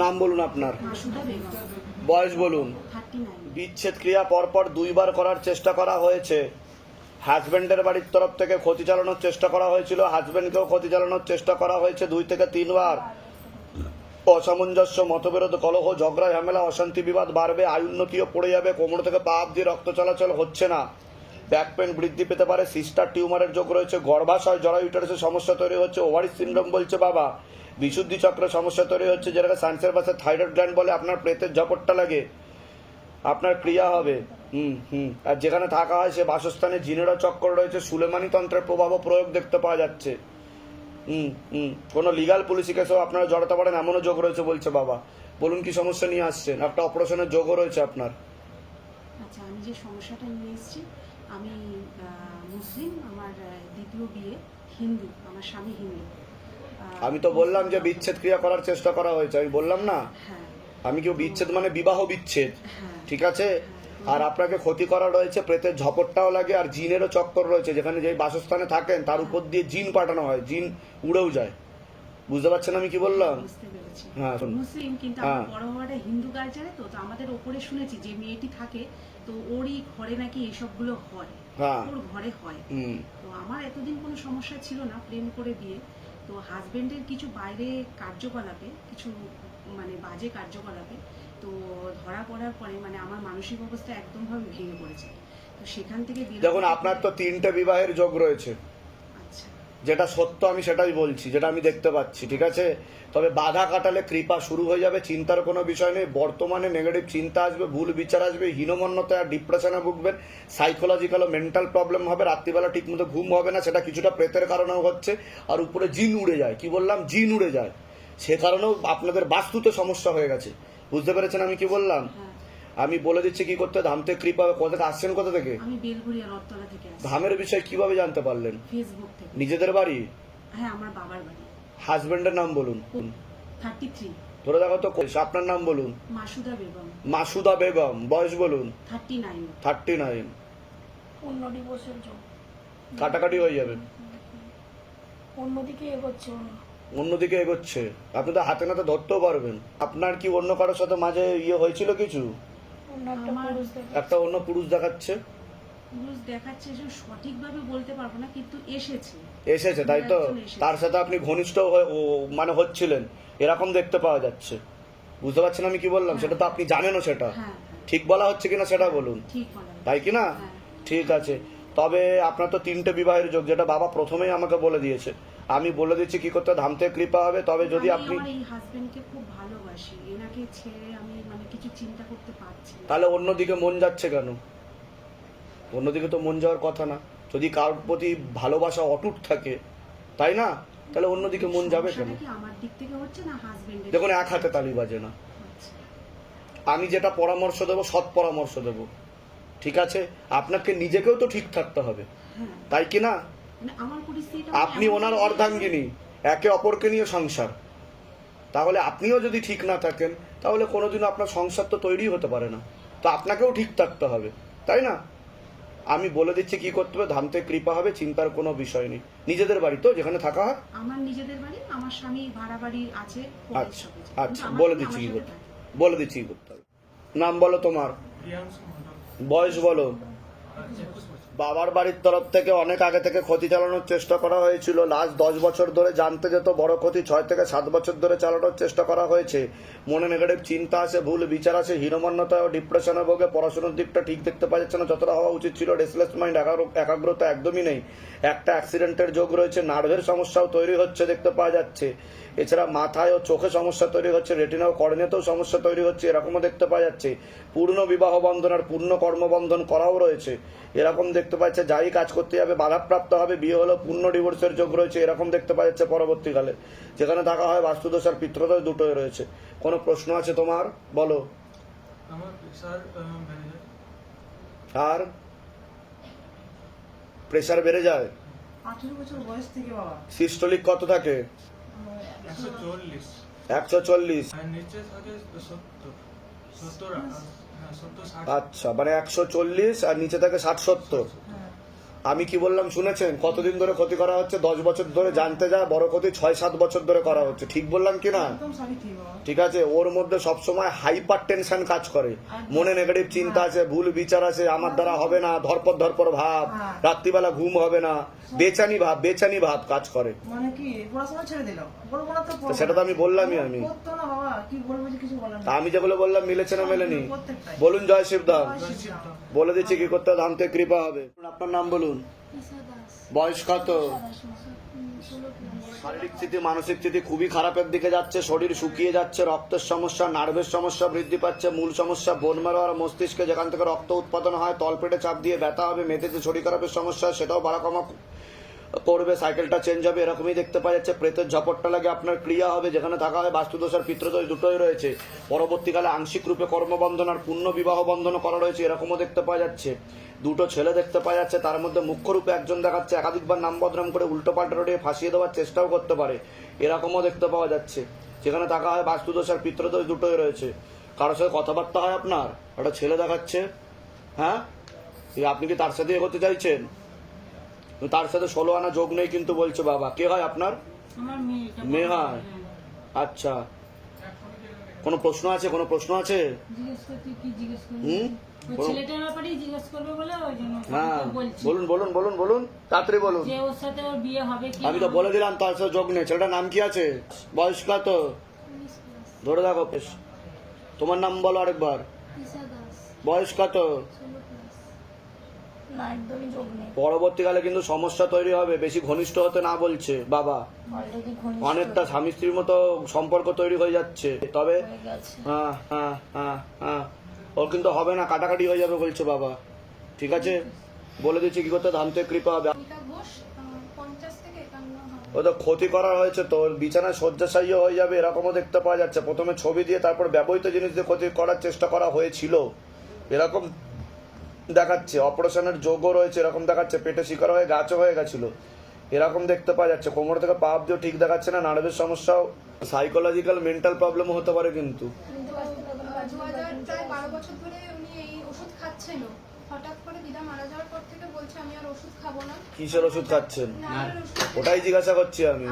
নাম বলুন আপনার। বয়স বলুন। বিচ্ছেদ ক্রিয়া পরপর দুইবার করার চেষ্টা করা হয়েছে। হাজবেন্ডের বাড়ির তরফ থেকে ক্ষতি চালানোর চেষ্টা করা হয়েছিল। হাজবেন্ডকেও ক্ষতি চালানোর চেষ্টা করা হয়েছে দুই থেকে তিনবার। অসামঞ্জস্য, মতবিরোধ, কলহ, ঝগড়া, ঝামেলা, অশান্তি বিবাদ বাড়বে আয়ুন্নতিও পড়ে যাবে, কোমর থেকে পা দিয়ে রক্ত চলাচল হচ্ছে না। ব্যাক পেন বৃদ্ধি পেতে পারে, সিস্টার টিউমারের যোগ রয়েছে, গর্ভাশয় জরা ইউটারাসের সমস্যা তৈরি হচ্ছে ওভারিস সিন্ড্রোম বলছে বাবা। বিশুদ্ধি চক্রের সমস্যা তৈরি হচ্ছে, যেটাকে সায়েন্সের ভাষায় থাইরয়েড গ্ল্যান্ড বলে, আপনার প্রেতের ঝপটটা লাগে, আপনার ক্রিয়া হবে। হুম হুম। আর যেখানে থাকা হয়, সে বাসস্থানে জিনেরা চক্কর রয়েছে, সুলেমানি তন্ত্রের প্রভাব প্রয়োগ দেখতে পাওয়া যাচ্ছে। হুম হুম। কোনো লিগাল পুলিশি কেসেও আপনারা জড়াতে পারেন, এমনও যোগ রয়েছে বলছে বাবা। বলুন কি সমস্যা নিয়ে আসছেন? একটা অপারেশনের যোগও রয়েছে আপনার। আচ্ছা আমি যে সমস্যাটা নিয়ে এসেছি, আমি মুসলিম, আমার দ্বিতীয় বিয়ে হিন্দু, আমার স্বামী হিন্দু। আমি তো বললাম যে বিচ্ছেদ ক্রিয়া করার চেষ্টা করা হয়েছে আমি বললাম না। হ্যাঁ। আমি কেউ বিচ্ছেদ মানে বিবাহ বিচ্ছেদ হ্যাঁ। ঠিক আছে? আর আপনাকে ক্ষতি করা রয়েছে প্রেতের ঝপটটাও লাগে আর জিনেরও চক্কর রয়েছে যেখানে যে বাসস্থানে থাকেন তার উপর দিয়ে জিন পাঠানো হয় জিন উড়েও যায়। বুঝতে পারছেন আমি কি বললাম? হ্যাঁ। মুসলিম কিন্তু হ্যাঁ। আমার বড় হওয়াটা হিন্দু কালচারে তো আমাদের ওপরে শুনেছি যে মেয়েটি থাকে তো ওরই ঘরে নাকি এসবগুলো হয় হ্যাঁ। ওর ঘরে হয়। তো আমার এতদিন কোনো সমস্যা ছিল না প্রেম করে বিয়ে। তো হাজবেন্ডের কিছু বাইরে কার্যকলাপে, কিছু মানে বাজে কার্যকলাপে, তো ধরা পড়ার পরে মানে আমার মানসিক অবস্থা একদমভাবে ভেঙে পড়েছে। তো সেখান থেকে দেখুন, আপনার তো তিনটা বিবাহের যোগ রয়েছে। যেটা সত্য আমি সেটাই বলছি, যেটা আমি দেখতে পাচ্ছি, ঠিক আছে? তবে বাধা কাটালে কৃপা শুরু হয়ে যাবে, চিন্তার কোনো বিষয় নেই। বর্তমানে নেগেটিভ চিন্তা আসবে, ভুল বিচার আসবে হীনমন্যতা আর ডিপ্রেশনে ভুগবেন। সাইকোলজিক্যাল মেন্টাল প্রবলেম হবে, রাত্রিবেলা ঠিকমতো ঘুম হবে না, সেটা কিছুটা প্রেতের কারণেও হচ্ছে। আর উপরে জিন উড়ে যায়, কি বললাম? জিন উড়ে যায়। সে কারণেও আপনাদের বাস্তুতে সমস্যা হয়ে গেছে। বুঝতে পেরেছেন আমি কি বললাম? হ্যাঁ। আমি বলে দিচ্ছি কি করতে ধামতে কৃপা কোথা থেকে আসছেন? কোথা থেকে? আমি বেলগুড়িয়া রথতলা থেকে ধামের বিষয় কীভাবে জানতে পারলেন? ফেসবুক থেকে। নিজেদের বাড়ি? হ্যাঁ আমার বাবার বাড়ি। হাজবেন্ডের নাম বলুন। ধরে দেখো তো আপনার নাম বলুন। মাসুদা বেগম। মাসুদা বেগম। বয়স বলুন। থার্টি নাইন থার্টি নাইন অন্য ডিভোর্সের জন্য কাটাকাটি হয়ে যাবে। অন্যদিকে এগোচ্ছে। অন্যদিকে এগোচ্ছে। আপনি তো হাতে নাতে ধরতেও পারবেন। আপনার কি অন্য কারোর সাথে মাঝে ইয়ে হয়েছিল কিছু? একটা অন্য পুরুষ দেখাচ্ছে। পুরুষ দেখাচ্ছে যে সঠিকভাবে বলতে পারব না কিন্তু এসেছে। এসেছে তাই তো? তার সাথে আপনি ঘনিষ্ঠ মানে হচ্ছিলেন। এরকম দেখতে পাওয়া যাচ্ছে। বুঝতে পারছেন আমি কি বললাম? সেটা তো আপনি জানেনও সেটা। হ্যাঁ। হ্যাঁ ঠিক বলা হচ্ছে কিনা সেটা বলুন। তাই কি না? হ্যাঁ। ঠিক আছে। তবে আপনার তো তিনটে বিবাহের যোগ যেটা বাবা প্রথমেই আমাকে বলে দিয়েছে। আমি বলে দিচ্ছি কি করতে ধামতে কৃপা হবে। তবে যদি আপনি হাজবেন্ডকে খুব ভালোবাসি। এনাকে ছেড়ে আমি কিছু চিন্তা করতে পারছি না। তাহলে অন্যদিকে মন যাচ্ছে কেন? অন্যদিকে তো মন যাওয়ার কথা না। যদি কারোর প্রতি ভালোবাসা অটুট থাকে তাই না? তাহলে অন্যদিকে মন যাবে কেন? সমস্যাটা কি আমার দিক থেকে হচ্ছে না হাজবেন্ডের দেখুন এক হাতে তালি বাজে না। আচ্ছা। আমি যেটা পরামর্শ দেবো সৎ পরামর্শ দেবো। ঠিক আছে? আপনাকে নিজেকেও তো ঠিক থাকতে হবে। হ্যাঁ। তাই কি না? মানে আমার পরিস্থিতিটা আপনি এমন ওনার অর্ধাঙ্গিনী। একে অপরকে নিয়ে সংসার। তাহলে আপনিও যদি ঠিক না থাকেন তাহলে কোনোদিনও আপনার সংসার তো তৈরি হতে পারে না। তো আপনাকেও ঠিক থাকতে হবে তাই না? আমি বলে দিচ্ছি কি করতে হবে ধামতে কৃপা হবে চিন্তার কোনো বিষয় নেই। নিজেদের বাড়ি তো যেখানে থাকা হয়। আমার নিজেদের বাড়ি আমার স্বামী ভাড়া বাড়ি আছে আচ্ছা আচ্ছা বলে দিচ্ছি কি করতে বলে দিচ্ছি কি করতে হবে। নাম বলো তোমার। বয়স বলো। আচ্ছা। বাবার বাড়ির তরফ থেকে অনেক আগে থেকে ক্ষতি চালানোর চেষ্টা করা হয়েছিল। লাস্ট দশ বছর ধরে জানতে যেত বড় ক্ষতি, ছয় থেকে সাত বছর ধরে চালানোর চেষ্টা করা হয়েছে। মনে নেগেটিভ চিন্তা আসে, ভুল বিচার আসে, হীনমন্যতা ও ডিপ্রেশনে ভোগে পড়াশোনার দিকটা ঠিক দেখতে পাওয়া যাচ্ছে না, যতটা হওয়া উচিত ছিল। রেসলেস মাইন্ড একাগ্রতা একদমই নেই। একটা অ্যাক্সিডেন্টের যোগ রয়েছে নার্ভের সমস্যাও তৈরি হচ্ছে দেখতে পাওয়া যাচ্ছে। এছাড়া মাথায় ও চোখে সমস্যা তৈরি হচ্ছে রেটিনা ও কর্নেতেও সমস্যা তৈরি হচ্ছে, এরকমও দেখতে পাওয়া যাচ্ছে। পূর্ণ বিবাহ বন্ধন আর পূর্ণ কর্মবন্ধন করাও রয়েছে। এরকম দেখতে পাচ্ছে যাই কাজ করতে যাবে বাধাপ্রাপ্ত হবে বিয়ে হলো পূর্ণ ডিভোর্সের যোগ রয়েছে এরকম দেখতে পাওয়া যাচ্ছে পরবর্তীকালে। যেখানে থাকা হয় বাস্তুদোষ আর পিত্রদোষ দুটোই রয়েছে। কোনো প্রশ্ন আছে তোমার? বলো। আর? প্রেশার বেড়ে যায়? আঠেরো বছর বয়স থেকে বাবা। সিস্টোলিক কত থাকে? একশো চল্লিশ। একশো চল্লিশ। হ্যাঁ আচ্ছা মানে একশো চল্লিশ আর নিচে থাকে ষাট সত্তর। হ্যাঁ। আমি কি বললাম শুনেছেন? কতদিন ধরে ক্ষতি করা হচ্ছে? দশ বছর ধরে জানতে যায় বড় ক্ষতি ছয় সাত বছর ধরে করা হচ্ছে। ঠিক বললাম কি না? ঠিক আছে? ওর মধ্যে সবসময় হাইপার টেনশন কাজ করে। মনে নেগেটিভ চিন্তা আছে ভুল বিচার আছে আমার দ্বারা হবে না ধরপর ধরপর ভাব হ্যাঁ। রাত্রিবেলা ঘুম হবে না বেচানি ভাব বেচানি ভাব কাজ করে। মানে সেটা তো আমি বললামই আমি। করতো না বাবা। কি বলব যে কিছু আমি যেগুলো বললাম মিলেছে না মেলেনি? বলুন জয় শিবদাম বলে দিচ্ছি কি করতে ধামতে কৃপা হবে। আপনার নাম বলুন। বয়স কত? শারীরিক স্থিতি, মানসিক স্থিতি খুবই খারাপের দিকে যাচ্ছে, শরীর শুকিয়ে যাচ্ছে, রক্তের সমস্যা, নার্ভের সমস্যা বৃদ্ধি পাচ্ছে, মূল সমস্যা বোন আর মস্তিষ্কে যেখান থেকে রক্ত উৎপাদন হয়, তলপেটে চাপ দিয়ে ব্যথা হবে, মেঝেতে শরীর খারাপের সমস্যা সেটাও বাড়া কমা করবে, সাইকেলটা চেঞ্জ হবে, এরকমই দেখতে পাওয়া যাচ্ছে, প্রেতের ঝপটটা লাগে, আপনার ক্রিয়া হবে, যেখানে থাকা হয় বাস্তুদোষ আর পিত্রদোষ দুটোই রয়েছে। পরবর্তীকালে আংশিক রূপে কর্মবন্ধন আর পূর্ণ বিবাহ বন্ধন করা রয়েছে, এরকমও দেখতে পাওয়া যাচ্ছে। দুটো ছেলে দেখতে পাওয়া যাচ্ছে তার মধ্যে মুখ্য রূপে একজন দেখাচ্ছে একাধিকবার নাম বদনাম করে উল্টো পাল্টা রোডে ফাঁসিয়ে দেওয়ার চেষ্টাও করতে পারে। এরকমও দেখতে পাওয়া যাচ্ছে। যেখানে থাকা হয় বাস্তুদোষ আর পিত্রদোষ দুটোই রয়েছে। কারোর সাথে কথাবার্তা হয় আপনার? একটা ছেলে দেখাচ্ছে। হ্যাঁ? আপনি কি তার সাথে এগোতে চাইছেন? তার সাথে ষোলো আনা যোগ নেই কিন্তু বলছে বাবা। কে হয় আপনার? মেয়ে হয় আচ্ছা। কোনো প্রশ্ন আছে? কোনো প্রশ্ন আছে? হুম? ওই বলো। ছেলেটার ব্যাপারেই জিজ্ঞেস করবে বলে ওই জন্য হ্যাঁ বলছি। বলুন বলুন বলুন বলুন তাড়াতাড়ি বলুন। যে ওর সাথে ওর বিয়ে হবে কি আমি তো বলে দিলাম তার সাথে যোগ নেই। ছেলেটার নাম কি আছে? বয়স কত? ধরে দেখো তোমার নাম বলো আরেকবার। বয়স কত? না একদমই যোগ নেই। পরবর্তীকালে কিন্তু সমস্যা তৈরি হবে। বেশি ঘনিষ্ঠ হতে না বলছে বাবা। অনেকটা স্বামী স্ত্রীর মতো সম্পর্ক তৈরি হয়ে যাচ্ছে। তবে হ্যাঁ হ্যাঁ হ্যাঁ হ্যাঁ। ওর কিন্তু হবে না কাটাকাটি হয়ে যাবে বলছে বাবা। ঠিক আছে? বলে দিচ্ছি কি করতে ধামতে কৃপা হবে। ও তো ক্ষতি করা হয়েছে তো ওর বিছানায় শয্যাশায়ী হয়ে যাবে এরকমও দেখতে পাওয়া যাচ্ছে। প্রথমে ছবি দিয়ে তারপর ব্যবহৃত জিনিস দিয়ে ক্ষতি করার চেষ্টা করা হয়েছিল। এরকম দেখাচ্ছে অপারেশনের যোগও রয়েছে এরকম দেখাচ্ছে পেটে শিকার হয়ে গাছও হয়ে গেছিল। এরকম দেখতে পাওয়া যাচ্ছে। কোমর থেকে পা অব্দিও ঠিক দেখাচ্ছে না নার্ভের সমস্যাও। সাইকোলজিক্যাল মেন্টাল প্রবলেমও হতে পারে কিন্তু দু হাজার প্রায় বারো বছর ধরে উনি এই ওষুধ হঠাৎ করে দিদা মারা যাওয়ার পর থেকে বলছে আমি আর ওষুধ খাব না। কিসের ওষুধ খাচ্ছেন? ওটাই জিজ্ঞাসা করছি আমি।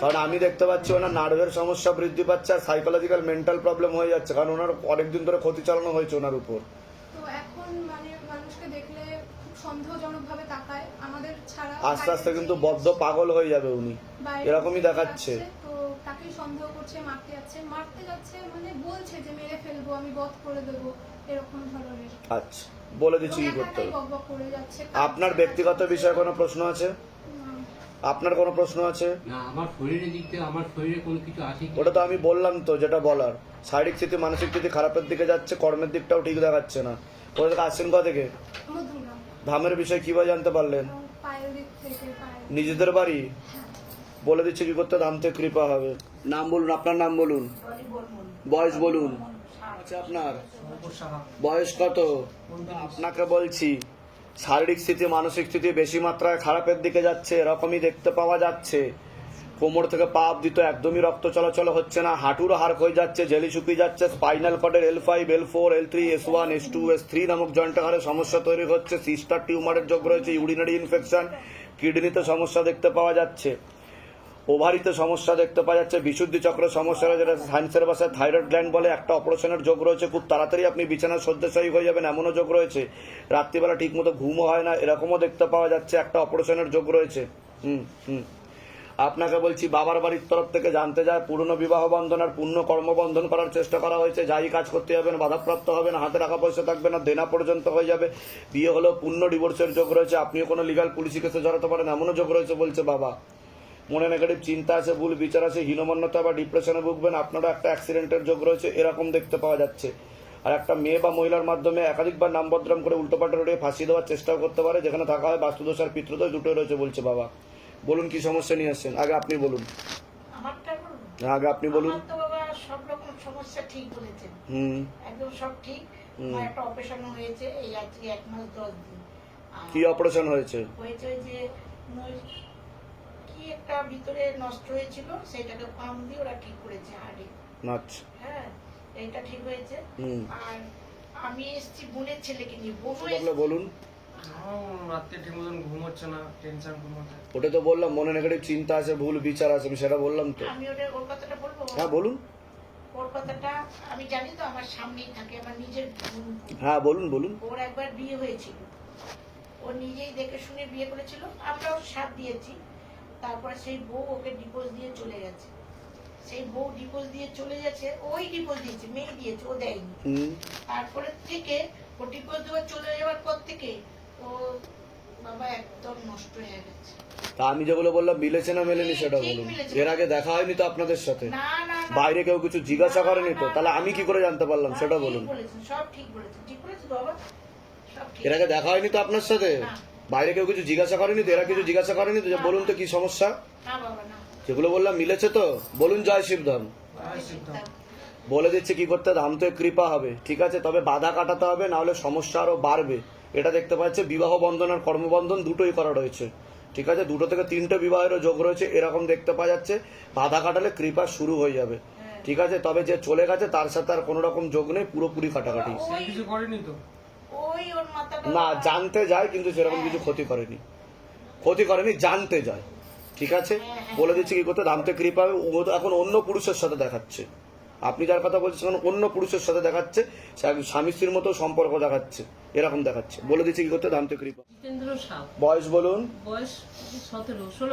কারণ আমি দেখতে পাচ্ছি ওনার নার্ভের সমস্যা বৃদ্ধি পাচ্ছে আর সাইকোলজিক্যাল মেন্টাল প্রবলেম হয়ে যাচ্ছে। কারণ ওনার অনেকদিন ধরে ক্ষতি চালানো হয়েছে ওনার উপর। তো এখন মানে মানুষকে দেখলে খুব সন্দেহজনক তাকায়। আমাদের ছাড়া আস্তে আস্তে কিন্তু বদ্ধ পাগল হয়ে যাবে উনি। এরকমই দেখাচ্ছে। যাচ্ছে, তো তাকেই সন্দেহ করছে মারতে যাচ্ছে। মারতে যাচ্ছে মানে বলছে যে মেরে ফেলব আমি বধ করে দেবো। এরকম ধরনের। আচ্ছা বলে দিচ্ছি কি করতে হবে? বকবক করে যাচ্ছে। আপনার ব্যক্তিগত বিষয়ে কোনো প্রশ্ন আছে? আপনার কোনো প্রশ্ন আছে? না আমার শরীরের দিক থেকে আমার শরীরে কোনো কিছু আছে ওটা তো আমি বললাম তো যেটা বলার। শারীরিক স্থিতি মানসিক স্থিতি খারাপের দিকে যাচ্ছে কর্মের দিকটাও ঠিক দেখাচ্ছে না। কোথা থেকে আসছেন কোথা থেকে? ধামের বিষয়ে কীভাবে জানতে পারলেন? নিজেদের বাড়ি? বলে দিচ্ছি কি করতে থেকে কৃপা হবে। নাম বলুন আপনার নাম বলুন। বয়স বলুন। আচ্ছা আপনার। বয়স কত? আপনাকে বলছি শারীরিক স্থিতি মানসিক স্থিতি বেশি মাত্রায় খারাপের দিকে যাচ্ছে এরকমই দেখতে পাওয়া যাচ্ছে। কোমর থেকে পা অব্দি তো একদমই রক্ত চলাচল হচ্ছে না হাঁটুর হাড় হয়ে যাচ্ছে জেলি শুকিয়ে যাচ্ছে spinal কর্ডের L five L four L three S one S two S three নামক জয়েন্টের হারে সমস্যা তৈরি হচ্ছে সিস্টার টিউমারের যোগ রয়েছে ইউরিনারি ইনফেকশন কিডনিতে সমস্যা দেখতে পাওয়া যাচ্ছে। ওভারিতে সমস্যা দেখতে পাওয়া যাচ্ছে। বিশুদ্ধি চক্রের সমস্যা রয়েছে যেটা সায়েন্সের ভাষায় থাইরয়েড গ্ল্যান্ড বলে একটা অপারেশনের যোগ রয়েছে। খুব তাড়াতাড়ি আপনি বিছানায় শয্যাশায়ী হয়ে যাবেন, এমনও যোগ রয়েছে। রাত্রিবেলা ঠিকমতো ঘুমও হয় না, এরকমও দেখতে পাওয়া যাচ্ছে একটা অপারেশনের যোগ রয়েছে। হুম হুম। আপনাকে বলছি, বাবার বাড়ির তরফ থেকে জানতে যায়, পুরনো বিবাহ বন্ধন আর পূর্ণ কর্মবন্ধন করার চেষ্টা করা হয়েছে। যাই কাজ করতে হবে না, বাধাপ্রাপ্ত হবে না, হাতে টাকা পয়সা থাকবে না, দেনা পর্যন্ত হয়ে যাবে। বিয়ে হলেও পূর্ণ ডিভোর্সের যোগ রয়েছে। আপনিও কোনো লিগাল পুলিশি কেসে জড়াতে পারেন, এমনও যোগ রয়েছে বলছে বাবা। মনে নেগেটিভ চিন্তা আছে ভুল বিচার আছে হীনমান্যতা বা ডিপ্রেশনে ভুগবেন আপনারা একটা অ্যাক্সিডেন্টের যোগ রয়েছে এরকম দেখতে পাওয়া যাচ্ছে। আর একটা মেয়ে বা মহিলার মাধ্যমে একাধিকবার নাম বদনাম করে উল্টোপাল্টা রোডে ফাঁসিয়ে দেওয়ার চেষ্টাও করতে পারে যেখানে থাকা হয় বাস্তুদোষ আর পিতৃদোষ দুটোই রয়েছে বলছে বাবা। বলুন কি সমস্যা নিয়ে আসছেন? আগে আপনি বলুন। আগে আপনি বলুন। সব রকম সমস্যা ঠিক বলেছেন। হুম। একদম সব ঠিক। একটা অপারেশন হয়েছে এই আজকে এক মাস দশ দিন। কি অপারেশন হয়েছে? হয়েছে যে কি একটা ভিতরে নষ্ট হয়েছিল সেটাকে পাম্প দিয়ে ওরা ঠিক করেছে হাড়ে। আচ্ছা। হ্যাঁ এইটা ঠিক হয়েছে। আর আমি এসছি বোনের ছেলেকে নিয়ে। বোনও লাগল বলুন। রাত্রে ঠিক মতন ঘুম হচ্ছে না টেনশন ঘুমোতে ওটা তো বললাম মনে নেগেটিভ চিন্তা আছে ভুল বিচার আছে আমি সেটা বললাম তো। আমি ওটা ওর কথাটা বলব? হ্যাঁ বলুন। ওর কথাটা আমি জানি তো আমার সামনেই থাকে আমার নিজের হ্যাঁ বলুন বলুন। ওর একবার বিয়ে হয়েছিল। ও নিজেই দেখে শুনে বিয়ে করেছিল। আমরাও সাথ দিয়েছি। তারপর সেই বউ ওকে ডিভোর্স দিয়ে চলে গেছে। সেই বউ ডিভোর্স দিয়ে চলে গেছে ওই ডিভোর্স দিয়েছে মেয়ে দিয়েছে ও দেয়নি। তারপরে থেকে ও ডিভোর্স দেওয়ার চলে যাওয়ার পর থেকে ও বাবা একদম নষ্ট হয়ে গেছে। তা আমি যেগুলো বললাম মিলেছে না মেলেনি সেটা বলুন। এর আগে দেখা হয়নি তো আপনাদের সাথে? বাইরে কেউ কিছু জিজ্ঞাসা করেনি তো? তাহলে আমি কি করে জানতে পারলাম সেটা বলুন। সব ঠিক বলেছেন ঠিক বলেছেন বাবা এর আগে দেখা হয়নি তো আপনার সাথে। বাইরে কেউ কিছু জিজ্ঞাসা করেনি তো এরা কিছু জিজ্ঞাসা করেনি তো বলুন তো কি সমস্যা? না যেগুলো বললাম মিলেছে তো? বলুন জয় শিবধাম বলে দিচ্ছে কি করতে ধাম তো কৃপা হবে ঠিক আছে? তবে বাধা কাটাতে হবে না হলে সমস্যা আরও বাড়বে। এটা দেখতে পাচ্ছে বিবাহ বন্ধন আর কর্মবন্ধন দুটোই করা রয়েছে ঠিক আছে? দুটো থেকে তিনটে বিবাহেরও যোগ রয়েছে এরকম দেখতে পাওয়া যাচ্ছে। বাধা কাটালে কৃপা শুরু হয়ে যাবে ঠিক আছে? তবে যে চলে গেছে তার সাথে আর কোনো রকম যোগ নেই পুরোপুরি কাটাকাটি। কিছু করেনি তো? ওই ওর মাথাটা না জানতে যায় কিন্তু সেরকম কিছু ক্ষতি করেনি। ক্ষতি করেনি জানতে যায়। ঠিক আছে? বলে দিচ্ছে কি করতে দামতে কৃপা ও এখন অন্য পুরুষের সাথে দেখাচ্ছে। আপনি যার কথা বলছেন এখন অন্য পুরুষের সাথে দেখাচ্ছে স্বামী স্ত্রীর মতো সম্পর্ক দেখাচ্ছে এরকম দেখাচ্ছে। বলে দিচ্ছে কি করতে দামতে কৃপা বয়স বলুন। বয়স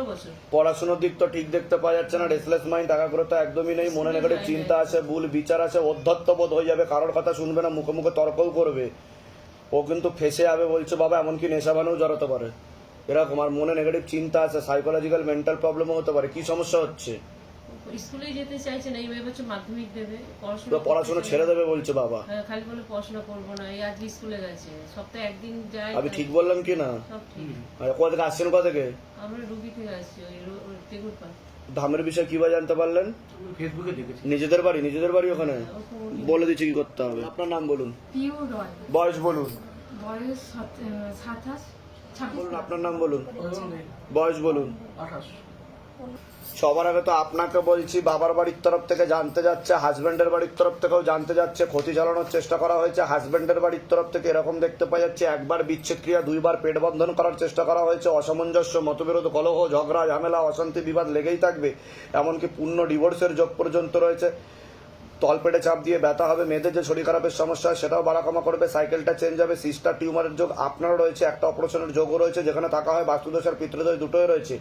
বছর। পড়াশোনার দিক তো ঠিক দেখতে পাওয়া যাচ্ছে না রেসলেস মাইন্ড টাকা করে তো একদমই নেই মনে নেগেটিভ চিন্তা আছে ভুল বিচার আছে অধ্যত্ত বোধ হয়ে যাবে কারোর কথা শুনবে না মুখে মুখে তর্কও করবে। ও কিন্তু ফেসে যাবে বলছে বাবা এমনকি নেশা বানেও জড়াতে পারে। এরকম আর মনে নেগেটিভ চিন্তা আছে সাইকোলজিক্যাল মেন্টাল প্রবলেমও হতে পারে। কি সমস্যা হচ্ছে? স্কুলে যেতে চাইছে না এই বছর মাধ্যমিক দেবে পড়াশোনা পড়াশোনা ছেড়ে দেবে বলছে বাবা। হ্যাঁ, খালি বলে পড়াশোনা করব না এই আজকে স্কুলে গেছে। সপ্তাহে একদিন যায় আমি ঠিক বললাম কি না? সব ঠিক। আর কোথা থেকে আসছেন কোথা থেকে? আমরা রুগী থেকে আসছি ওই ধামের বিষয়ে কীভাবে জানতে পারলেন? ফেসবুকে দেখেছি। নিজেদের বাড়ি নিজেদের বাড়ি ওখানে? বলে দিচ্ছি কি করতে হবে। আপনার নাম বলুন। বয়স বলুন। বয়স সাতাশ বলুন আপনার নাম বলুন। বয়স বলুন। সবার আগে তো আপনাকে বলছি, বাবার বাড়ির তরফ থেকে জানতে যাচ্ছে হাজব্যান্ডের বাড়ির তরফ থেকেও জানতে যাচ্ছে, ক্ষতি চালানোর চেষ্টা করা হয়েছে হাজব্যান্ডের বাড়ির তরফ থেকে এরকম দেখতে পাওয়া যাচ্ছে, একবার বিচ্ছেদ ক্রিয়া, দুইবার পেট বন্ধন করার চেষ্টা করা হয়েছে, অসামঞ্জস্য, মতবিরোধ, কলহ, ঝগড়া, ঝামেলা, অশান্তি, বিবাদ লেগেই থাকবে, এমনকি পূর্ণ ডিভোর্সের যোগ পর্যন্ত রয়েছে। তলপেটে চাপ দিয়ে ব্যথা হবে, মেয়েদের যে শরীর খারাপের সমস্যা হয় সেটাও বাড়াকমা করবে, সাইকেলটা চেঞ্জ হবে, সিস্টার টিউমারের যোগ আপনারও রয়েছে, একটা অপারেশনের যোগও রয়েছে, যেখানে থাকা হয় বাস্তুদোষ আর পিতৃদোষ দুটোই রয়েছে।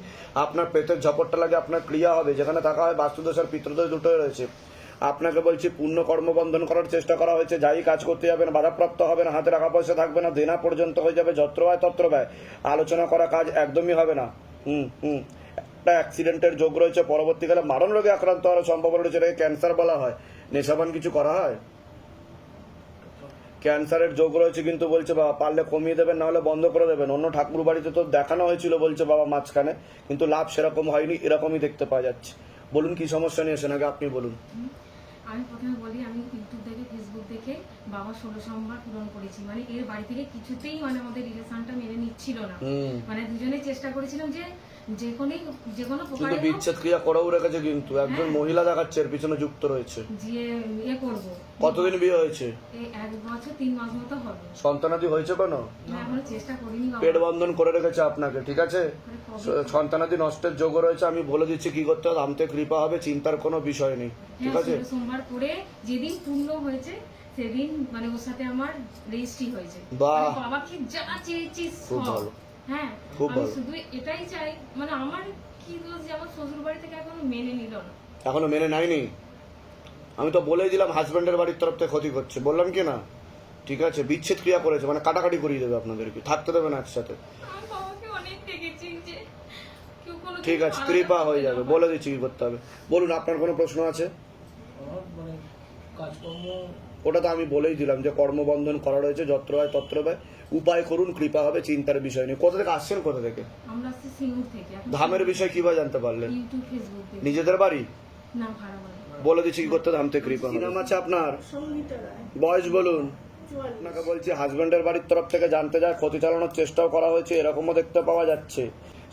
আপনার পেটের ঝপটটা লাগে, আপনার ক্রিয়া হবে, যেখানে থাকা হয় বাস্তুদোষ আর পিতৃদোষ দুটোই রয়েছে। আপনাকে বলছি, পূর্ণ কর্মবন্ধন করার চেষ্টা করা হয়েছে, যাই কাজ করতে যাবেন, বাধাপ্রাপ্ত হবে না হাতে টাকা পয়সা থাকবে না, দেনা পর্যন্ত হয়ে যাবে, যত্র ব্যয় তত্র ব্যয়। আলোচনা করা কাজ একদমই হবে না। হুম হুম। একটা অ্যাক্সিডেন্টের যোগ রয়েছে, পরবর্তীকালে মারণ রোগে আক্রান্ত হওয়ার সম্ভাবনা রয়েছে, এটাকে ক্যান্সার বলা হয়। নেশাবান কিছু করা হয়? ক্যান্সারের যোগ রয়েছে কিন্তু বলছে বাবা পারলে কমিয়ে দেবেন না হলে বন্ধ করে দেবেন। অন্য ঠাকুর বাড়িতে তো দেখানো হয়েছিল বলছে বাবা মাঝখানে কিন্তু লাভ সেরকম হয়নি এরকমই দেখতে পাওয়া যাচ্ছে। বলুন কি সমস্যা নিয়ে এসেন আগে আপনি বলুন। আমি প্রথমে বলি আমি ইউটিউব দেখে ফেসবুক দেখে বাবা ষোলো সোমবার পূরণ করেছি। মানে এর বাড়ি থেকে কিছুতেই মানে আমাদের রিলেশনটা মেনে নিচ্ছিল না। মানে দুজনে চেষ্টা করেছিলাম যে যে কোনো যে কোনো শুধু বিচ্ছেদ ক্রিয়া করেও রেখেছে কিন্তু। একজন মহিলা দেখাচ্ছে এর পিছনে যুক্ত রয়েছে। যে এ করব। কতদিন বিয়ে হয়েছে? এই এক বছর তিন মাস মতো হবে। সন্তানাদি হয়েছে কোনো? না এখনও চেষ্টা করিনি পেট বন্ধন করে রেখেছে আপনাকে ঠিক আছে? সন্তানাদি নষ্টের যোগ রয়েছে আমি বলে দিচ্ছি কি করতে হবে? আমতে কৃপা হবে চিন্তার কোনো বিষয় নেই ঠিক হ্যাঁ আছে সোমবার করে যেদিন পূর্ণ হয়েছে সেদিন মানে ওর সাথে আমার রেজিস্ট্রি হয়েছে। যা চেয়েছিস খুব ভালো। হ্যাঁ খুব আমি ভালো। শুধু এটাই চাই মানে আমার কি দোষ যে আমার শ্বশুর বাড়ি থেকে এখনও মেনে নিল না। এখনও মেনে নেয়নি? আমি তো বলেই দিলাম হাজবেন্ডের বাড়ির তরফ থেকে ক্ষতি করছে। বললাম কি না? ঠিক আছে বিচ্ছেদ ক্রিয়া করেছে মানে কাটাকাটি করিয়ে দেবে আপনাদেরকে থাকতে দেবে না একসাথে। আমার বাবাকে অনেক দেখেছি যে কেউ কোনো ঠিক আছে কৃপা হয়ে যাবে বলে দিচ্ছি কি করতে হবে। বলুন আপনার কোনো প্রশ্ন আছে? আমার মানে কাজকর্ম ওটা তো আমি বলেই দিলাম যে কর্মবন্ধন করা রয়েছে যত্র হয় তত্র ব্যয় উপায় করুন কৃপা হবে চিন্তার বিষয় নেই। কোথা থেকে আসছেন কোথা থেকে? ধামের বিষয় কীভাবে জানতে পারলেন? ইউটিউব ফেসবুক থেকে। নিজেদের বাড়ি? না ভাড়া ভাড়া বলে দিচ্ছি কি করতে ধাম থেকে কৃপা কি নাম আছে আপনার? বয়স বলুন। আপনাকে বলছি হাজবেন্ডের বাড়ির তরফ থেকে জানতে যায় ক্ষতি চালানোর চেষ্টাও করা হয়েছে এরকমও দেখতে পাওয়া যাচ্ছে।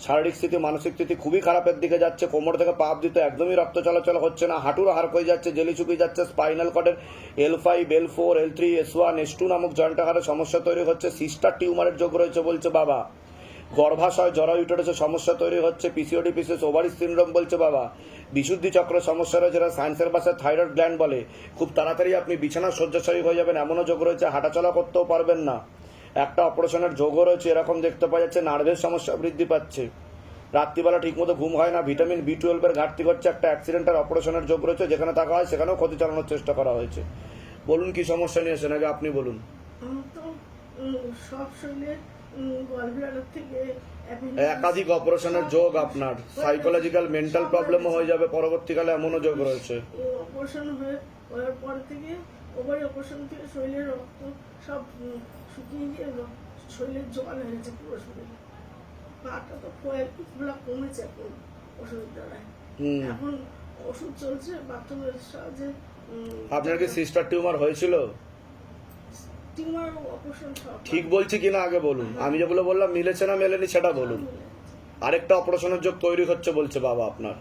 শারীরিক স্থিতি, মানসিক স্থিতি খুবই খারাপের দিকে যাচ্ছে। কোমর থেকে পাপ দিতে একদমই রক্ত চলাচল হচ্ছে না। হাঁটুর হার হয়ে যাচ্ছে, জেলি শুকিয়ে যাচ্ছে, spinal কর্ডের L five L four L three S one S two নামক জয়েন্ট আকারের সমস্যা তৈরি হচ্ছে। সিস্টার টিউমারের যোগ রয়েছে বলছে বাবা। গর্ভাশয় জরা ইউটারাসে সমস্যা তৈরি হচ্ছে। পিসিওডি পিসিএস ওভারি সিনড্রোম বলছে বাবা। বিশুদ্ধি চক্র সমস্যা রয়েছে যেটা সায়েন্সের ভাষায় থাইরয়েড গ্ল্যান্ড বলে। খুব তাড়াতাড়ি আপনি বিছানা শয্যাশায়ী হয়ে যাবেন, এমনও যোগ রয়েছে। হাঁটাচলা করতেও পারবেন না। একটা অপারেশনের যোগও রয়েছে এরকম দেখতে পাওয়া যাচ্ছে নার্ভের সমস্যা বৃদ্ধি পাচ্ছে। রাত্রিবেলা ঠিকমতো ঘুম হয় না ভিটামিন বি টুয়েলভের ঘাটতি করছে একটা অ্যাক্সিডেন্টের অপারেশনের যোগ রয়েছে যেখানে থাকা হয় সেখানেও ক্ষতি চালানোর চেষ্টা করা হয়েছে। বলুন কি সমস্যা নিয়ে এসেছেন আগে আপনি বলুন। একাধিক অপারেশনের যোগ আপনার। সাইকোলজিক্যাল মেন্টাল প্রবলেমও হয়ে যাবে পরবর্তীকালে এমনও যোগ রয়েছে। অপারেশন হয়ে পর থেকে ওভারি অপারেশন থেকে শরীরের রক্ত সব শুকিয়ে গিয়ে শরীরের জল হয়েছে পুরো শরীরে। পাটা তো ফুলা কমেছে এখন ওষুধের দ্বারায়। হুম। এখন ওষুধ চলছে বাথরুমের সাহায্যে আপনার কি সিস্টার টিউমার হয়েছিল? টিউমার অপারেশন ঠিক বলছি কিনা আগে বলুন? আমি যেগুলো বললাম মিলেছে না মেলেনি সেটা বলুন। আরেকটা অপারেশনের যোগ তৈরি হচ্ছে বলছে বাবা আপনার।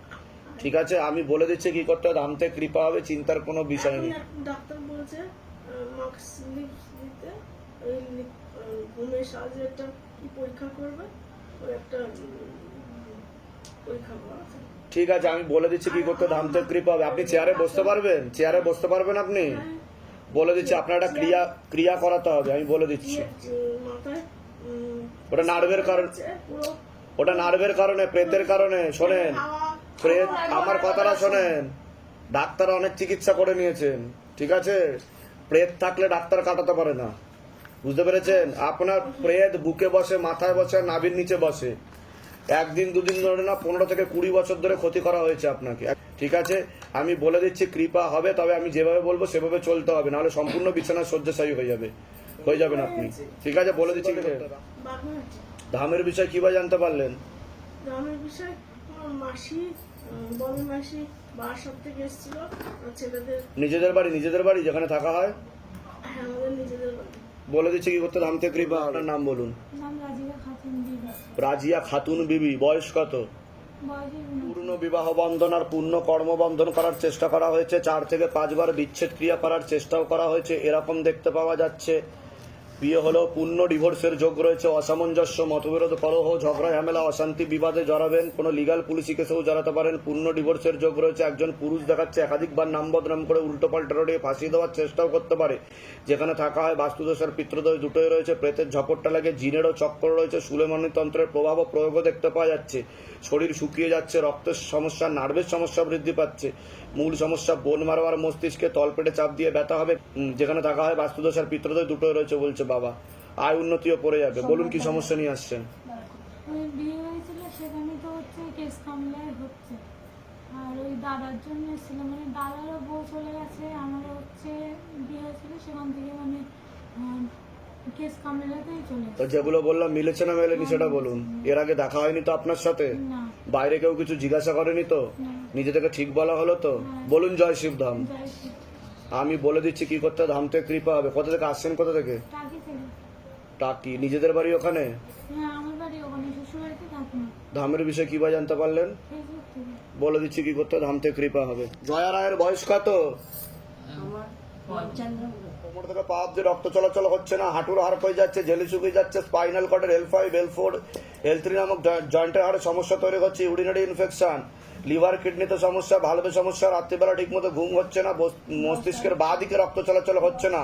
ঠিক আছে আমি বলে দিচ্ছি কি করতে হবে দামতে কৃপা হবে চিন্তার কোনো বিষয় নেই। ডাক্তার বলছে দিতে ঘুমের সাহায্যে একটা কি পরীক্ষা করবে? ওই একটা পরীক্ষা করাতে ঠিক আছে আমি বলে দিচ্ছি কি করতে দামতে কৃপা হবে। আপনি চেয়ারে বসতে পারবেন? চেয়ারে বসতে পারবেন আপনি? বলে দিচ্ছি আপনার একটা ক্রিয়া ক্রিয়া করাতে হবে আমি বলে দিচ্ছি। ওটা নার্ভের কারণ ওটা নার্ভের কারণে প্রেতের কারণে শোনেন। প্রেত আমার কথাটা শোনেন। ডাক্তার অনেক চিকিৎসা করে নিয়েছেন ঠিক আছে? প্রেত থাকলে ডাক্তার কাটাতে পারে না। বুঝতে পেরেছেন? আপনার প্রেত বুকে বসে মাথায় বসে নাভির নিচে বসে। একদিন দুদিন ধরে না পনেরো থেকে কুড়ি বছর ধরে ক্ষতি করা হয়েছে আপনাকে। ঠিক আছে? আমি বলে দিচ্ছি কৃপা হবে তবে আমি যেভাবে বলব সেভাবে চলতে হবে নাহলে সম্পূর্ণ বিছানা শয্যাশায়ী হয়ে যাবে। হয়ে যাবেন আপনি। ঠিক আছে? বলে দিচ্ছি ধামের বিষয় কীভাবে জানতে পারলেন? গ্রামের বিষয় মাসি বড় মাসি বারাসাত থেকে এসেছিল ছেলেদের। নিজেদের বাড়ি নিজেদের বাড়ি যেখানে থাকা হয়? হ্যাঁ আমাদের নিজেদের বাড়ি। বলে দিচ্ছি কি করতে থেকে কৃপা আপনার নাম বলুন। নাম রাজিয়া খাতুন বিবি। বয়স কত? বয়সে পূর্ণ বিবাহ বন্ধন আর পূর্ণ কর্মবন্ধন করার চেষ্টা করা হয়েছে চার থেকে পাঁচবার বিচ্ছেদ ক্রিয়া করার চেষ্টাও করা হয়েছে এরকম দেখতে পাওয়া যাচ্ছে। বিয়ে হলো, পূর্ণ ডিভোর্সের যোগ রয়েছে, অসামঞ্জস্য, মতবিরোধ, কলহ, ঝগড়া, ঝামেলা, অশান্তি, বিবাদে জড়াবেন। কোনো লিগাল পুলিশি কেসেও জড়াতে পারেন। পূর্ণ ডিভোর্সের যোগ রয়েছে, একজন পুরুষ দেখাচ্ছে, একাধিকবার নাম বদনাম করে উল্টো পাল্টা রোডে ফাঁসিয়ে দেওয়ার চেষ্টাও করতে পারে। যেখানে থাকা হয় বাস্তুদোষ আর দুটোই রয়েছে, প্রেতের ঝপটটা লাগে, জিনেরও চক্কর রয়েছে, সুলেমনি তন্ত্রের প্রভাব ও প্রয়োগও দেখতে পাওয়া যাচ্ছে। শরীর শুকিয়ে যাচ্ছে, রক্তের সমস্যা, নার্ভের সমস্যা বৃদ্ধি পাচ্ছে। মূল সমস্যা বোন মারবার মস্তিষ্কে তলপেটে চাপ দিয়ে ব্যথা হবে যেখানে থাকা হয় বাস্তুদোষ আর পিত্রদোষ দুটোই রয়েছে বলছে বাবা। আয় উন্নতিও পড়ে যাবে। বলুন কি সমস্যা নিয়ে আসছেন? বিয়ে হয়েছিল সেখানে তো হচ্ছে কেস কামলায় হচ্ছে। আর ওই দাদার জন্য এসেছিল মানে দাদারও বউ চলে গেছে হচ্ছে বিয়ে হয়েছিল সেখান থেকে মানে কেস কামলাতেই চলে তো যেগুলো বললাম মিলেছে না মেলেনি সেটা বলুন। এর আগে দেখা হয়নি তো আপনার সাথে? বাইরে কেউ কিছু জিজ্ঞাসা করেনি তো? না নিজে থেকে ঠিক বলা হলো তো? বলুন জয় শিবধাম আমি বলে দিচ্ছি কি করতে ধাম থেকে কৃপা হবে। কোথা থেকে আসছেন? কোথা থেকে? টাকি নিজেদের বাড়ি ওখানে? হ্যাঁ আমার বাড়ি ওখানে। শ্বশুরবাড়িতে থাকি। না ধামের বিষয়ে কীভাবে জানতে পারলেন? বলে দিচ্ছি কি করতে ধাম থেকে কৃপা হবে। জয়া রায়ের বয়স কত? কোমর থেকে পা অব্দি রক্ত চলাচল হচ্ছে না। হাঁটুর হাড় হয়ে যাচ্ছে জেলি শুকিয়ে যাচ্ছে spinal কর্ডের L five L four L three নামক জয়েন্টের হাড়ে সমস্যা তৈরি হচ্ছে ইউরিনারি ইনফেকশন লিভার কিডনিতে সমস্যা ভালভে সমস্যা রাত্রিবেলা ঠিকমতো ঘুম হচ্ছে না মস্তিষ্কের বাঁ দিকে রক্ত চলাচল হচ্ছে না।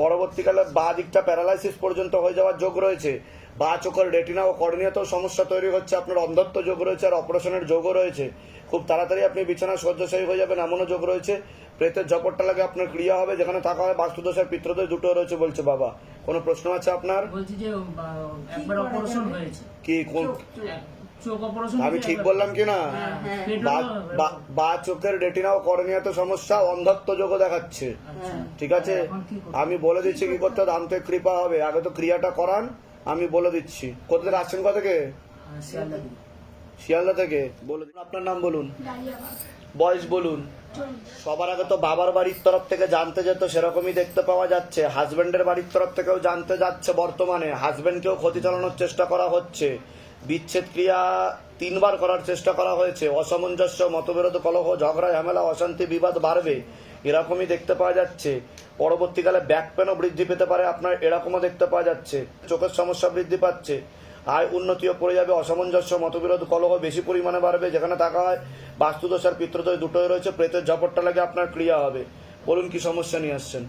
পরবর্তীকালে বাঁ দিকটা প্যারালাইসিস পর্যন্ত হয়ে যাওয়ার যোগ রয়েছে। বা চোখের রেটিনা ও কর্নিয়াতেও সমস্যা তৈরি হচ্ছে আপনার অন্ধত্ব যোগ রয়েছে আর অপারেশনের যোগও রয়েছে। খুব তাড়াতাড়ি আপনি বিছানা শয্যাশায়ী হয়ে যাবেন এমনও যোগ রয়েছে। প্রেতের ঝপটটা লাগে আপনার ক্রিয়া হবে যেখানে থাকা হয় বাস্তুদোষের পিত্রদোষ দুটো রয়েছে বলছে বাবা। কোনো প্রশ্ন আছে আপনার? বলছি যে একবার অপারেশন হয়েছে। কি কোন চোখ অপারেশন আমি ঠিক বললাম কি না বা- বা- বা চোখের রেটিনা ও কর্নিয়াতে সমস্যা অন্ধত্ব যোগ দেখাচ্ছে। ঠিক আছে? আমি বলে দিচ্ছি কি করতে হবে? দামতে কৃপা হবে। আগে তো ক্রিয়াটা করান আমি বলে দিচ্ছি। কোথা থেকে আসছেন? কোথা থেকে? শিয়ালদা থেকে। বলে দিন আপনার নাম বলুন। বয়স বলুন। সবার আগে তো বাবার বাড়ির তরফ থেকে জানতে যেত সেরকমই দেখতে পাওয়া যাচ্ছে। হাজবেন্ডের বাড়ির তরফ থেকেও জানতে যাচ্ছে বর্তমানে। হাজবেন্ডকেও ক্ষতি চালানোর চেষ্টা করা হচ্ছে। বিচ্ছেদ ক্রিয়া তিনবার করার চেষ্টা করা হয়েছে। অসামঞ্জস্য মতবিরোধ কলহ ঝগড়া ঝামেলা অশান্তি বিবাদ বাড়বে। এরকমই দেখতে পাওয়া যাচ্ছে। পরবর্তীকালে ব্যাক পেনও বৃদ্ধি পেতে পারে আপনার এরকমও দেখতে পাওয়া যাচ্ছে। চোখের সমস্যা বৃদ্ধি পাচ্ছে। আয় উন্নতিও পড়ে যাবে অসামঞ্জস্য মতবিরোধ কলহ বেশি পরিমাণে বাড়বে। যেখানে থাকা হয় বাস্তুদোষ আর পিত্রদোষ দুটোই রয়েছে। প্রেতের ঝপটটা লাগে আপনার ক্রিয়া হবে। বলুন কি সমস্যা নিয়ে আসছেন?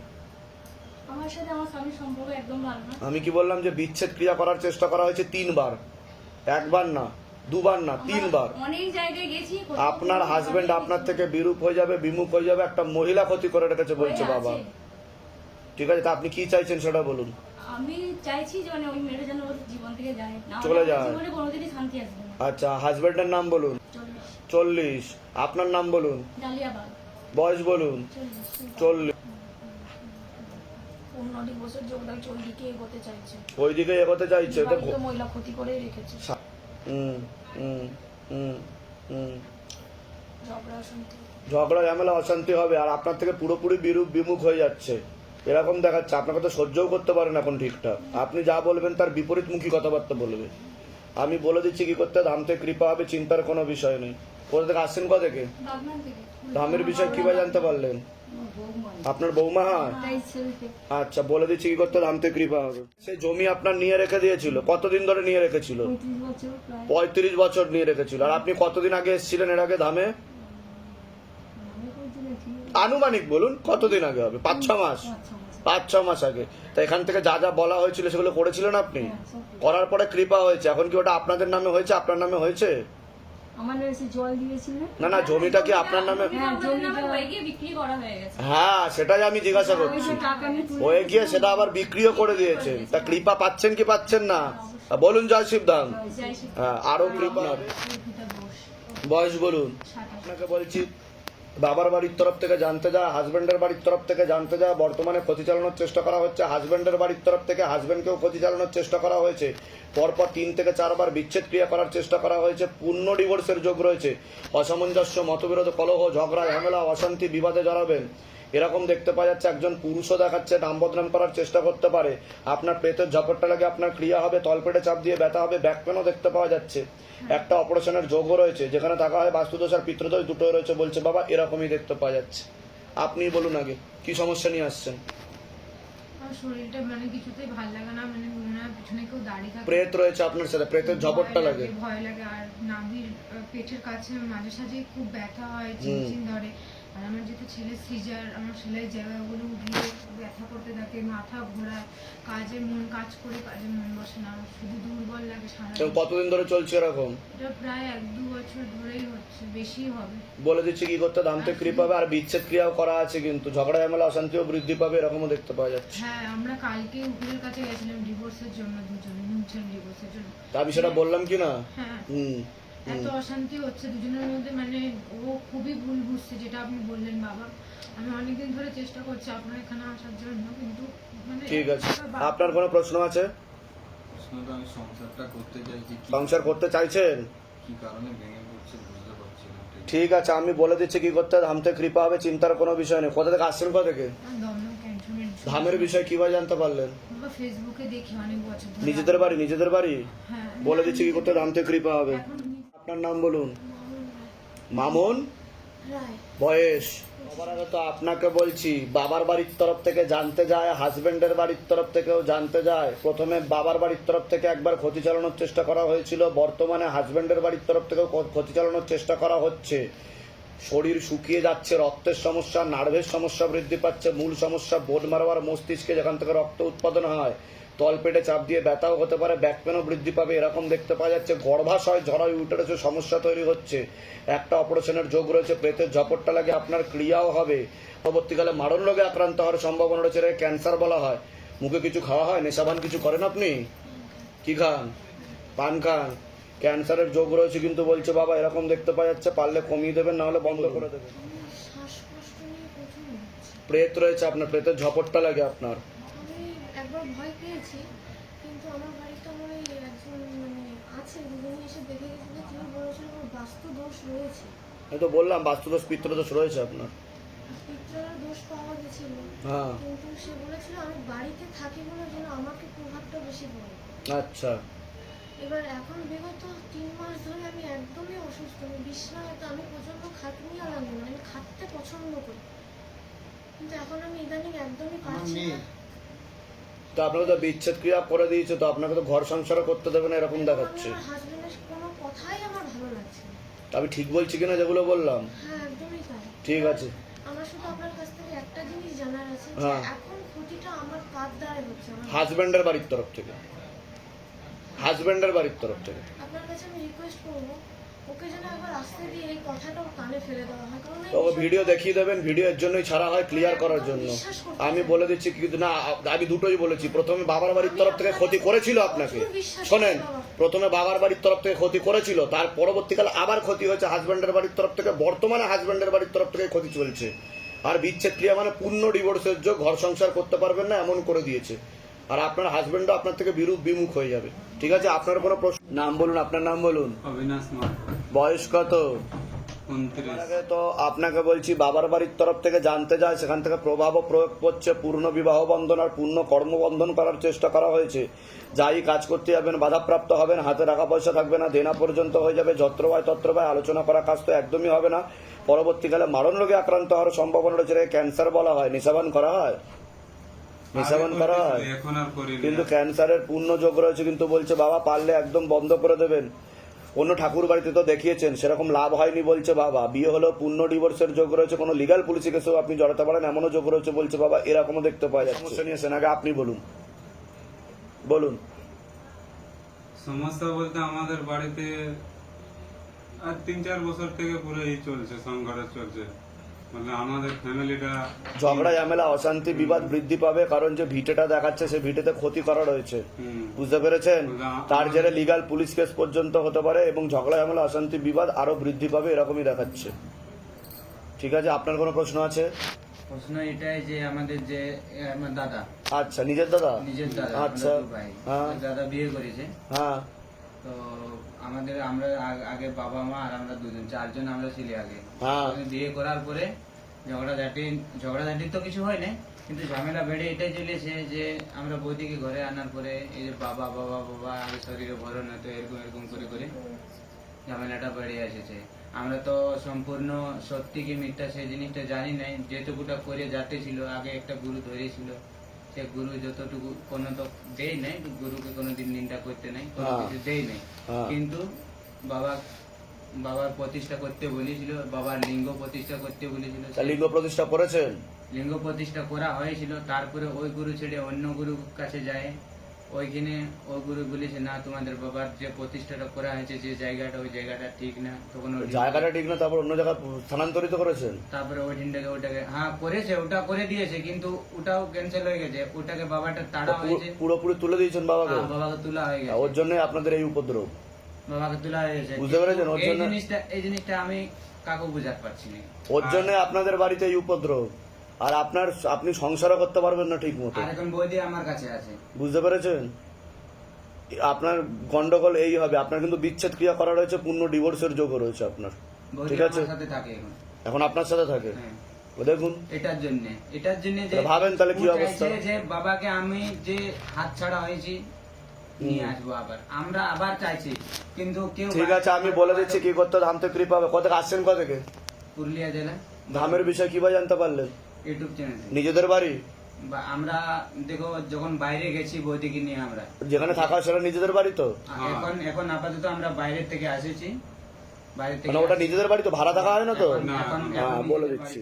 আমি কি বললাম যে বিচ্ছেদ ক্রিয়া করার চেষ্টা করা হয়েছে তিনবার? একবার না দুবার না তিনবার। অনেক জায়গায় গেছি আপনার হাজবেন্ড আপনার থেকে বিরূপ হয়ে যাবে বিমুখ হয়ে যাবে একটা মহিলা ক্ষতি করে রেখেছে বলছে বাবা। ঠিক আছে তা আপনি কি চাইছেন সেটা বলুন। আমি চাইছি যে মানে ওই মেয়েটা যেন ওর জীবন থেকে যায় না চলে যায়। জীবনে কোনোদিনই শান্তি আসবে না। আচ্ছা হাজবেন্ডের নাম বলুন। চল্লিশ। চল্লিশ। আপনার নাম বলুন। ডালিয়াবাগ বয়স বলুন। চল্লিশ। চল্লিশ। পনেরোটি বছর যোগদান চল্লিকে এগোতে চাইছে। ওইদিকে এগোতে চাইছে তো মহিলা ক্ষতি করেই রেখেছে। ঝগড়া ঝামেলা অশান্তি হবে আর আপনার থেকে পুরোপুরি বিরূপ বিমুখ হয়ে যাচ্ছে। এরকম দেখাচ্ছে আপনাকে তো সহ্যও করতে পারেন এখন ঠিকঠাক। আপনি যা বলবেন তার বিপরীতমুখী কথাবার্তা বলবে। আমি বলে দিচ্ছি কি করতে ধাম থেকে কৃপা হবে চিন্তার কোনো বিষয় নেই। কোথা থেকে আসছেন কোথা থেকে? ধামের বিষয় কীভাবে জানতে পারলেন? আপনার বৌমা? আচ্ছা বলে দিচ্ছি কি করতে ধামতে কৃপা হবে। সেই জমি আপনার নিয়ে রেখে দিয়েছিল। কতদিন ধরে নিয়ে রেখেছিল? পঁয়ত্রিশ বছর নিয়ে রেখেছিল। আর আপনি কতদিন আগে এসেছিলেন এর আগে ধামে? আনুমানিক বলুন কতদিন আগে হবে? পাঁচ ছ মাস? পাঁচ ছ মাস আগে। তা এখান থেকে যা যা বলা হয়েছিল সেগুলো করেছিলেন আপনি? হ্যাঁ। করার পরে কৃপা হয়েছে। এখন কি ওটা আপনাদের নামে হয়েছে? আপনার নামে হয়েছে? আমার এসে জল দিয়েছিলেন না না জমিটা কি আপনার নামে? হ্যাঁ জমিটা হয়ে গিয়ে বিক্রি করা হয়ে গেছে। হ্যাঁ সেটাই আমি জিজ্ঞাসা করছি। হয়ে গিয়ে সেটা আবার বিক্রিও করে দিয়েছেন তা কৃপা পাচ্ছেন কি পাচ্ছেন না? তা বলুন জয় শিবদান হ্যাঁ আরও কৃপা বয়স। বলুন। আপনাকে বলছি বাবার বাড়ির তরফ থেকে জানতে যা হাজব্যান্ডের বাড়ির তরফ থেকে জানতে যা, বর্তমানে ক্ষতি চালানোর চেষ্টা করা হচ্ছে। হাজব্যান্ডের বাড়ির তরফ থেকে হাজব্যান্ডকেও ক্ষতি চালানোর চেষ্টা করা হয়েছে। পরপর তিন থেকে চারবার বিচ্ছেদ ক্রিয়া করার চেষ্টা করা হয়েছে। পূর্ণ ডিভোর্সের যোগ রয়েছে। অসামঞ্জস্য, মতবিরোধ, কলহ, ঝগড়া, ঝামেলা, অশান্তি, বিবাদে জড়াবেন। এরকম দেখতে পাওয়া যাচ্ছে একজন পুরুষও দেখাচ্ছে নাম বদনাম করার চেষ্টা করতে পারে। আপনার পেটের ঝপটটা লাগে আপনার ক্রিয়া হবে তলপেটে চাপ দিয়ে ব্যথা হবে ব্যাক পেনও দেখতে পাওয়া যাচ্ছে। একটা অপারেশনের যোগও রয়েছে যেখানে থাকা হয় বাস্তুদোষ আর পিত্রদোষ দুটোই রয়েছে বলছে বাবা এরকমই দেখতে পাওয়া যাচ্ছে। আপনি বলুন আগে কি সমস্যা নিয়ে আসছেন? শরীরটা মানে কিছুতেই ভালো লাগে না মানে মনে হয় পিছনে কেউ দাঁড়িয়ে থাকে। প্রেত রয়েছে আপনার সাথে প্রেতের ঝপটটা লাগে ভয় লাগে। আর নাভির পেটের কাছে মাঝে সাঝে খুব ব্যথা হয় চিনচিন ধরে। আর আমার যেহেতু ছেলে সিজার আমার সেলাই জায়গাগুলো উঠিয়ে ব্যথা করতে থাকে মাথা ঘোরা কাজে মন কাজ করে কাজে মন বসে না শুধু দুর্বল লাগে সারা কতদিন ধরে চলছে এরকম? এটা প্রায় এক দু বছর ধরেই হচ্ছে বেশি হবে। বলে দিচ্ছে কি করতে দামতে ক্রিপ হবে আর বিচ্ছেদ ক্রিয়াও করা আছে কিন্তু। ঝগড়া ঝামেলা অশান্তিও বৃদ্ধি পাবে এরকমও দেখতে পাওয়া যাচ্ছে। হ্যাঁ আমরা কালকে উকিলের কাছে গেছিলাম ডিভোর্সের জন্য দুজনে মিউচুয়াল ডিভোর্সের জন্য। তা সেটা বললাম কি না? হ্যাঁ। হুম। এত অশান্তি হচ্ছে দুজনের মধ্যে মানে ও খুবই ভুল বুঝছে যেটা আপনি বললেন বাবা। আমি অনেকদিন ধরে চেষ্টা করছি আপনার এখানে আসার জন্য কিন্তু মানে ঠিক আছে। আপনার কোনো প্রশ্ন আছে? প্রশ্নটা আমি সংসারটা করতে চাইছি সংসার করতে চাইছেন? কি কারণে ভেঙে পড়ছে বুঝতে পারছি না ঠিক। আছে আমি বলে দিচ্ছি কি করতে ধামতে কৃপা হবে চিন্তার কোনো বিষয় নেই। কোথা থেকে আসছেন কোথা থেকে? ধামের বিষয় কীভাবে জানতে পারলেন? ফেসবুকে দেখি অনেক বছর নিজেদের বাড়ি নিজেদের বাড়ি? হ্যাঁ বলে দিচ্ছি কি করতে ধামতে কৃপা হবে। আপনার নাম বলুন? মামুন? রায় বয়স? সবার আগে তো আপনাকে বলছি বাবার বাড়ির তরফ থেকে জানতে যায় হাজবেন্ডের বাড়ির তরফ থেকেও জানতে যায়। প্রথমে বাবার বাড়ির তরফ থেকে একবার ক্ষতি চালানোর চেষ্টা করা হয়েছিল বর্তমানে হাজবেন্ডের বাড়ির তরফ থেকেও ক্ষতি চালানোর চেষ্টা করা হচ্ছে। শরীর শুকিয়ে যাচ্ছে রক্তের সমস্যা নার্ভের সমস্যা বৃদ্ধি পাচ্ছে মূল সমস্যা বোধ মারবার মস্তিষ্কে যেখান থেকে রক্ত উৎপাদন হয় তলপেটে চাপ দিয়ে ব্যথাও হতে পারে ব্যাক পেনও বৃদ্ধি পাবে এরকম দেখতে পাওয়া যাচ্ছে। গর্ভাশয় ঝড়াই উঠেছে সমস্যা তৈরি হচ্ছে। একটা অপারেশনের যোগ রয়েছে প্রেতের ঝপটটা লাগে আপনার ক্রিয়াও হবে। পরবর্তীকালে মারণ রোগে আক্রান্ত হওয়ার সম্ভাবনা রয়েছে ক্যান্সার বলা হয়। মুখে কিছু খাওয়া হয়? নেশাবান কিছু করেন আপনি? কি খান? পান খান। ক্যান্সারের যোগ রয়েছে কিন্তু বলছে বাবা এরকম দেখতে পাওয়া যাচ্ছে পারলে কমিয়ে দেবেন না হলে বন্ধ করে দেবেন। প্রেত রয়েছে আপনার প্রেতের ঝপটটা লাগে আপনার। একবার ভয় পেয়েছি কিন্তু আমার বাড়িতে আমার এই একজন মানে আছে দুজনে এসে দেখে গেছিল তিনি বলেছিল আমার বাস্তু দোষ রয়েছে। আমি তো বললাম বাস্তুদোষ পিত্রদোষ রয়েছে আপনার। পিত্রের দোষ পাওয়া গেছিল। হ্যাঁ। কিন্তু সে বলেছিল আমি বাড়িতে থাকি বলে যেন আমাকে প্রভাবটা বেশি পড়ে। আচ্ছা। এবার এখন বিগত তিন মাস ধরে আমি একদমই অসুস্থ আমি বিছানায় তো আমি প্রচণ্ড খাটনি লাগবে না আমি খাটতে পছন্দ করি। কিন্তু এখন আমি ইদানিং একদমই পারছি না। তো আপনাকে তো বিচ্ছেদ ক্রিয়া করে দিয়েছে তো আপনাকে তো ঘর সংসার করতে দেবে না এরকম দেখাচ্ছে। আমি ঠিক বলছি কিনা যেগুলো বললাম? হ্যাঁ ঠিক আছে। হ্যাঁ। হাজব্যান্ডের বাড়ির তরফ থেকে। হাজব্যান্ডের বাড়ির তরফ থেকে। আপনার কাছে আমি রিকোয়েস্ট করব। ওকে যেন একবার আসতে দিয়ে এই কথাটা কানে ফেলে দেওয়া হয় কারণ এই ভিডিও দেখিয়ে দেবেন ভিডিও এর জন্যই ছাড়া হয় ক্লিয়ার করার জন্য। আমি বলে দিচ্ছি কিন্তু না আমি দুটোই বলেছি। প্রথমে বাবার বাড়ির তরফ থেকে ক্ষতি করেছিল আপনাকে। শোনেন প্রথমে বাবার বাড়ির তরফ থেকে ক্ষতি করেছিল তার পরবর্তীকালে আবার ক্ষতি হয়েছে হাজব্যান্ডের বাড়ির তরফ থেকে বর্তমানে হাজব্যান্ডের বাড়ির তরফ থেকে ক্ষতি চলছে। আর বিচ্ছেদ ক্রিয়া মানে পূর্ণ ডিভোর্সের যোগ ঘর সংসার করতে পারবেন না এমন করে দিয়েছে। আর আপনার হাজব্যান্ডও আপনার থেকে বিরূপ বিমুখ হয়ে যাবে। ঠিক আছে? আপনার কোনো প্রশ্ন? নাম বলুন আপনার নাম বলুন। অবিনাশ বয়স কত? আগে তো আপনাকে বলছি বাবার বাড়ির তরফ থেকে জানতে যায় সেখান থেকে প্রভাব প্রয়োগ করছে পূর্ণ বিবাহ বন্ধন আর পূর্ণ কর্মবন্ধন করার চেষ্টা করা হয়েছে। যাই কাজ করতে যাবেন বাধাপ্রাপ্ত হবেন হাতে টাকা পয়সা থাকবে না দেনা পর্যন্ত হয়ে যাবে যত্রবায় তত্রবায় আলোচনা করা কাজ তো একদমই হবে না। পরবর্তীকালে মারণ রোগে আক্রান্ত হওয়ার সম্ভাবনা রয়েছে ক্যান্সার বলা হয় নিশাবান করা হয়। নিশাবান করা হয়। কিন্তু ক্যান্সারের পূর্ণ যোগ রয়েছে কিন্তু বলছে বাবা পারলে একদম বন্ধ করে দেবেন। অন্য ঠাকুর বাড়িতে তো দেখিয়েছেন সেরকম লাভ হয়নি বলছে বাবা। বিয়ে হলো পূর্ণ ডিভোর্সের যোগ রয়েছে কোনো লিগাল পুলিশি কেসেও আপনি জড়াতে পারেন এমনও যোগ রয়েছে বলছে বাবা এরকমও দেখতে পাওয়া যাচ্ছে। সমস্যা নিয়েছেন আগে আপনি বলুন। বলুন। সমস্যা বলতে আমাদের বাড়িতে আর তিন চার বছর থেকে পুরো এই চলছে সংঘাত চলছে। মানে আমাদের ফ্যামিলিটা ঝগড়া ঝামেলা অশান্তি বিবাদ বৃদ্ধি পাবে কারণ যে ভিটেটা দেখাচ্ছে সে ভিটেতে ক্ষতি করা রয়েছে। বুঝতে পেরেছেন? তার জেরে লিগাল পুলিশ কেস পর্যন্ত হতে পারে এবং ঝগড়া ঝামেলা অশান্তি বিবাদ আরও বৃদ্ধি পাবে এরকমই দেখাচ্ছে। ঠিক আছে আপনার কোনো প্রশ্ন আছে? প্রশ্ন এটাই যে আমাদের যে আমার দাদা। আচ্ছা নিজের দাদা? নিজের দাদা আচ্ছা। হ্যাঁ। দাদা বিয়ে করেছে। হ্যাঁ। তো আমাদের আমরা আগে বাবা মা আর আমরা দুজন চারজন আমরা ছিলি আগে। হ্যাঁ। বিয়ে করার পরে ঝগড়াঝাটি ঝগড়াঝাটি তো কিছু হয় না কিন্তু ঝামেলা বেড়ে এটাই চলেছে যে আমরা বৌদিকে ঘরে আনার পরে এই যে বাবা বাবা বাবা আগে শরীরে ভরণ হতো এরকম এরকম করে করে ঝামেলাটা বেড়ে এসেছে। আমরা তো সম্পূর্ণ সত্যি কি মিথ্যা সেই জিনিসটা জানি নাই যেটুকুটা করে যাতে ছিল আগে একটা গুরু ধরেছিল। সে গুরু যতটুকু কোনো তো দেই নাই গুরুকে কোনোদিন নিন্দা করতে নাই কোনো হ্যাঁ। কিছু দেই নাই হ্যাঁ। কিন্তু বাবা বাবার প্রতিষ্ঠা করতে বলেছিল বাবার লিঙ্গ প্রতিষ্ঠা করতে বলেছিল লিঙ্গ প্রতিষ্ঠা করেছেন লিঙ্গ প্রতিষ্ঠা করা হয়েছিল তারপরে ওই গুরু ছেড়ে অন্য গুরুর কাছে যায় ওইখানে ওই গুরু বলেছে না তোমাদের বাবার যে প্রতিষ্ঠাটা করা হয়েছে যে জায়গাটা ওই জায়গাটা ঠিক না। তখন জায়গাটা ঠিক না তারপর অন্য জায়গায় স্থানান্তরিত করেছেন তারপরে ওই দিনটাকে ওটাকে হ্যাঁ করেছে ওটা করে দিয়েছে কিন্তু ওটাও ক্যান্সেল হয়ে গেছে। ওটাকে বাবাটা তাড়া হয়েছে। পুরোপুরি তুলে দিয়েছেন বাবাকে? হ্যাঁ, বাবাকে তোলা হয়ে গেছে। ওর জন্যই আপনাদের এই উপদ্রব। বাবাকে তোলা হয়ে গেছে। বুঝতে পেরেছেন? ওর এই জিনিসটা এই জিনিসটা আমি কাকু বুঝাতে পারছি না। ওর জন্য আপনাদের বাড়িতে এই উপদ্রব। আর আপনার আপনি সংসারও করতে পারবেন না ঠিক মতো বৌদি আমার কাছে আছে। বুঝতে পেরেছেন? আপনার গন্ডগোল এই হবে আপনার কিন্তু বিচ্ছেদ ক্রিয়া করা রয়েছে পূর্ণ ডিভোর্সের যোগও রয়েছে আপনার। ঠিক আছে? থাকে এখন। আপনার সাথে থাকে? হ্যাঁ। ও দেখুন। এটার জন্য এটার জন্য যে ভাবেন তাহলে কি অবস্থা? যে বাবাকে আমি যে হাত ছাড়া হয়েছি নিয়ে আসব আবার। আমরা আবার চাইছি কিন্তু কেউ ঠিক আছে আমি বলে দিচ্ছি কি করতে ধাম থেকে কৃপা হবে। কোথেকে আসছেন কোথেকে? পুরুলিয়া জেলা। ধামের বিষয়ে কীভাবে জানতে পারলেন? YouTube channel. নিজেদের বাড়ি? বা আমরা দেখো যখন বাইরে গেছি বৌদিকে নিয়ে আমরা। যেখানে থাকা হয় সেটা নিজেদের বাড়ি তো? এখন এখন আপাতত আমরা বাইরে থেকে আসেছি। বাইরে থেকে মানে ওটা নিজেদের বাড়ি তো? ভাড়া থাকা হয় না তো? হ্যাঁ বলে দিচ্ছি।